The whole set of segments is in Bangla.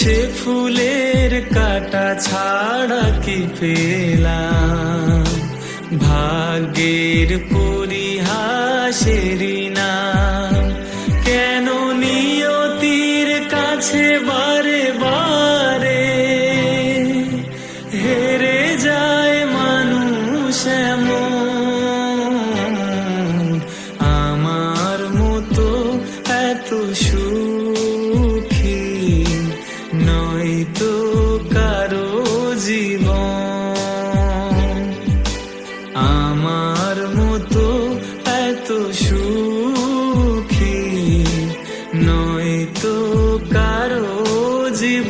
সে ফুলের কাটা ছাড়া কি পেলাম? ভাগ্যের পরিহাসেরই নয় তো কারও জীবন। আমার মতো এত সুখী নয় তো কারও জীবন।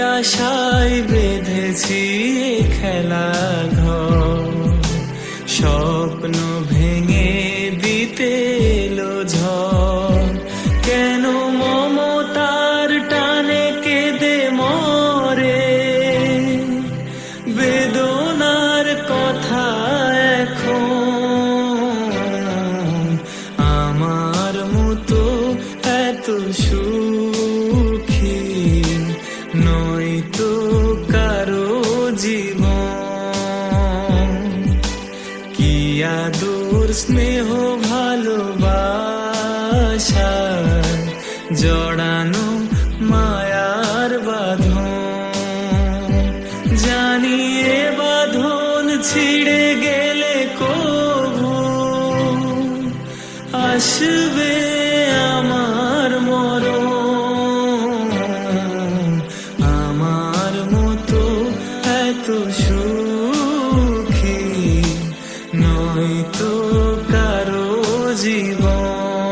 আশায় বেঁধেছি খেলা ঘর। তো কারও জীবন। কি আদর স্নেহ ভালোবাসা জড়ানো মায়ার বাঁধন। জানিয়ে বাঁধন ছিঁড়ে গেলে কবু। আসবে তো কারও জীবন।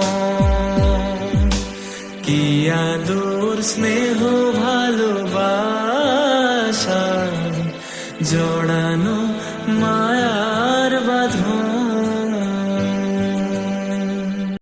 কি আদর স্নেহ ভালোবাসা জড়ানো